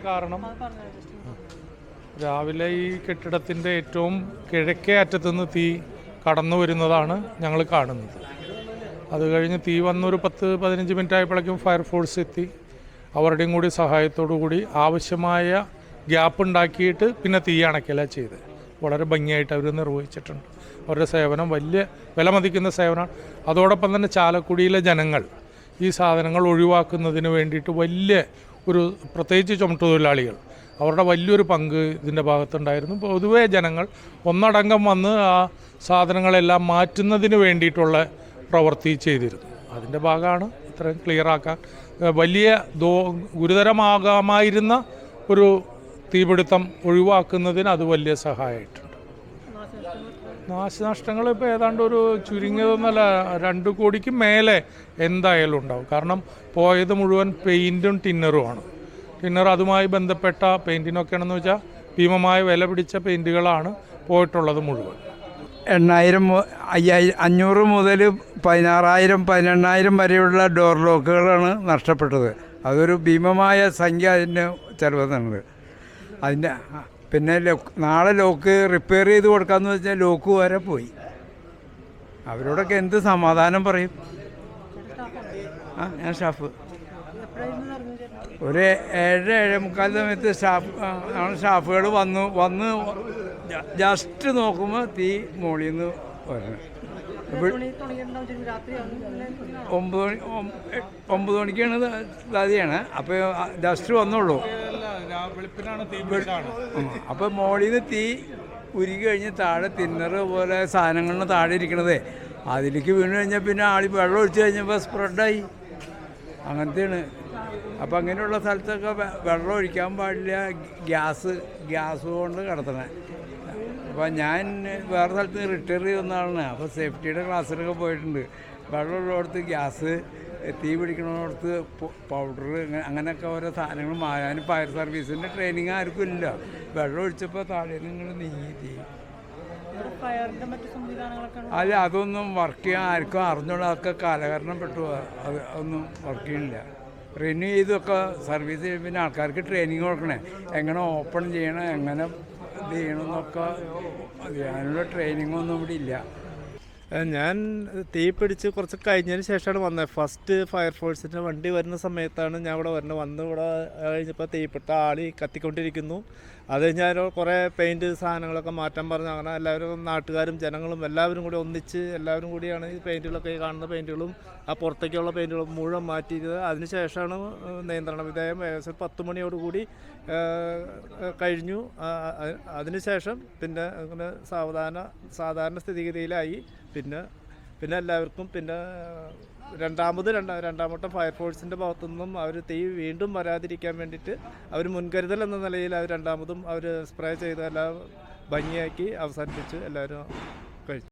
കാരണം രാവിലെ ഈ കെട്ടിടത്തിന്റെ ഏറ്റവും കിഴക്കേ അറ്റത്തുനിന്ന് തീ കടന്നു വരുന്നതാണ് ഞങ്ങൾ കാണുന്നത്. അത് കഴിഞ്ഞ് തീ വന്നൊരു പത്ത് പതിനഞ്ച് മിനിറ്റ് ആയപ്പോഴേക്കും ഫയർഫോഴ്സ് എത്തി. അവരുടെയും കൂടി സഹായത്തോടു കൂടി ആവശ്യമായ ഗ്യാപ്പ് ഉണ്ടാക്കിയിട്ട് പിന്നെ തീ അണയ്ക്കല ചെയ്ത് വളരെ ഭംഗിയായിട്ട് അവർ നിർവഹിച്ചിട്ടുണ്ട്. അവരുടെ സേവനം വലിയ വിലമതിക്കുന്ന സേവനമാണ്. അതോടൊപ്പം തന്നെ ചാലക്കുടിയിലെ ജനങ്ങൾ ഈ സാധനങ്ങൾ ഒഴിവാക്കുന്നതിന് വേണ്ടിയിട്ട് വലിയ ഒരു പ്രത്യേകിച്ച് ചുമട്ടുതൊഴിലാളികൾ. അവരുടെ വലിയൊരു പങ്ക് ഇതിന്റെ ഭാഗത്തുണ്ടായിരുന്നു. പൊതുവേ ജനങ്ങൾ ഒന്നടങ്കം വന്ന് ആ സാധനങ്ങളെല്ലാം മാറ്റുന്നതിന് വേണ്ടിയിട്ടുള്ള പ്രവൃത്തി ചെയ്തിരുന്നു. അതിന്റെ ഭാഗമാണ് ഇത്രയും ക്ലിയറാക്കാൻ വലിയ ദോ ഗുരുതരമാകാമായിരുന്ന ഒരു തീപിടുത്തം ഒഴിവാക്കുന്നതിന് അത് വലിയ സഹായമായിട്ടുണ്ട് നാശനഷ്ടങ്ങൾ ഇപ്പോൾ ഏതാണ്ട് ഒരു ചുരുങ്ങിയതൊന്നല്ല രണ്ട് കോടിക്ക് മേലെ എന്തായാലും ഉണ്ടാവും. കാരണം പോയത് മുഴുവൻ പെയിന്റും ടിന്നറുമാണ് ടിന്നർ അതുമായി ബന്ധപ്പെട്ട പെയിന്റിനൊക്കെയാണെന്ന് വെച്ചാൽ ഭീമമായ വില പിടിച്ച പെയിന്റുകളാണ് പോയിട്ടുള്ളത് മുഴുവൻ. എണ്ണായിരം അയ്യായിരം അഞ്ഞൂറ് മുതൽ പതിനാറായിരം പതിനെണ്ണായിരം വരെയുള്ള ഡോർ ലോക്കുകളാണ് നഷ്ടപ്പെട്ടത്. അതൊരു ഭീമമായ സംഖ്യ അതിന് ചിലവുന്നുണ്ട്. അതിന്റെ പിന്നെ ലോക്ക് നാളെ ലോക്ക് റിപ്പയർ ചെയ്ത് കൊടുക്കാമെന്ന് വെച്ചാൽ ലോക്ക് വരെ പോയി. അവരോടൊക്കെ എന്ത് സമാധാനം പറയും? ആ ഞാൻ സ്റ്റാഫ് ഒരു ഏഴ് ഏഴ് മുക്കാൽ സമയത്ത് സ്റ്റാഫ് ആണ് സ്റ്റാഫുകൾ വന്നു വന്ന് ജസ്റ്റ് നോക്കുമ്പോൾ തീ മോളിൽ നിന്ന് വരണം ഒമ്പത് മണി ഒമ്പത് മണിക്കാണ് ദാതിയാണ് അപ്പോൾ ജസ്റ്റ് വന്നുള്ളൂ അപ്പോൾ മോളിൽ നിന്ന് തീ ഉരുകി കഴിഞ്ഞ് താഴെ തിന്നറ് പോലെ സാധനങ്ങളിന് താഴെ ഇരിക്കണതേ. അതിലേക്ക് വീണ് കഴിഞ്ഞാൽ പിന്നെ ആളി വെള്ളം ഒഴിച്ചു കഴിഞ്ഞപ്പോൾ സ്പ്രെഡായി അങ്ങനത്തെയാണ്. അപ്പം അങ്ങനെയുള്ള സ്ഥലത്തൊക്കെ വെള്ളം ഒഴിക്കാൻ പാടില്ല. ഗ്യാസ് ഗ്യാസ് കൊണ്ട് കിടത്തണേ. അപ്പോൾ ഞാൻ വേറെ സ്ഥലത്ത് റിട്ടയർ ചെയ്യുന്ന ആളാണ്. അപ്പോൾ സേഫ്റ്റിയുടെ ക്ലാസ്സിലൊക്കെ പോയിട്ടുണ്ട്. വെള്ളമുള്ളിടത്ത് ഗ്യാസ് തീ പിടിക്കണോടത്ത് പൗഡർ അങ്ങനെയൊക്കെ ഓരോ സാധനങ്ങൾ മായാൻ ഫയർ സർവീസിന്റെ ട്രെയിനിങ് ആർക്കും ഇല്ല. വെള്ളം ഒഴിച്ചപ്പോൾ താഴെ നിങ്ങൾ നീങ്ങി തീ. അല്ല അതൊന്നും വർക്ക് ചെയ്യാൻ ആർക്കും അറിഞ്ഞോളൂ അതൊക്കെ കാലഹരണപ്പെട്ടു. അത് അതൊന്നും വർക്ക് ചെയ്യണില്ല. റിന്യൂ ചെയ്തൊക്കെ സർവീസ് ചെയ്യുമ്പോൾ പിന്നെ ആൾക്കാർക്ക് ട്രെയിനിങ് കൊടുക്കണേ. എങ്ങനെ ഓപ്പൺ ചെയ്യണം എങ്ങനെ ഇത് ചെയ്യണമെന്നൊക്കെ അതിനുള്ള ട്രെയിനിങ്ങൊന്നും ഇവിടെ ഇല്ല. ഞാൻ തീ പിടിച്ച് കുറച്ച് കഴിഞ്ഞതിന് ശേഷമാണ് വന്നത്. ഫസ്റ്റ് ഫയർഫോഴ്സിന്റെ വണ്ടി വരുന്ന സമയത്താണ് ഞാൻ ഇവിടെ വരുന്നത് വന്ന് ഇവിടെ കഴിഞ്ഞപ്പോൾ തീപ്പെട്ട ആളി കത്തിക്കൊണ്ടിരിക്കുന്നു. അത് ഞാൻ കുറേ പെയിന്റ് സാധനങ്ങളൊക്കെ മാറ്റാൻ പറഞ്ഞു. അങ്ങനെ എല്ലാവരും നാട്ടുകാരും ജനങ്ങളും എല്ലാവരും കൂടി ഒന്നിച്ച് എല്ലാവരും കൂടിയാണ് ഈ പെയിന്റുകളൊക്കെ കാണുന്ന പെയിന്റുകളും ആ പുറത്തേക്കുള്ള പെയിന്റുകളും മുഴുവൻ മാറ്റിയത്. അതിന് ശേഷമാണ് നിയന്ത്രണ വിധേയം ഏകദേശം പത്ത് മണിയോടുകൂടി കഴിഞ്ഞു. അതിനുശേഷം പിന്നെ അങ്ങനെ സാവധാന സാധാരണ സ്ഥിതിഗതിയിലായി. പിന്നെ പിന്നെ എല്ലാവർക്കും പിന്നെ രണ്ടാമത് രണ്ടാ രണ്ടാമത്തെ ഫയർഫോഴ്സിന്റെ ഭാഗത്തു നിന്നും അവർ തീ വീണ്ടും വരാതിരിക്കാൻ വേണ്ടിയിട്ട് അവർ മുൻകരുതൽ എന്ന നിലയിൽ അവർ രണ്ടാമതും അവർ സ്പ്രേ ചെയ്ത് എല്ലാം ഭംഗിയാക്കി അവസാനിപ്പിച്ച് എല്ലാവരും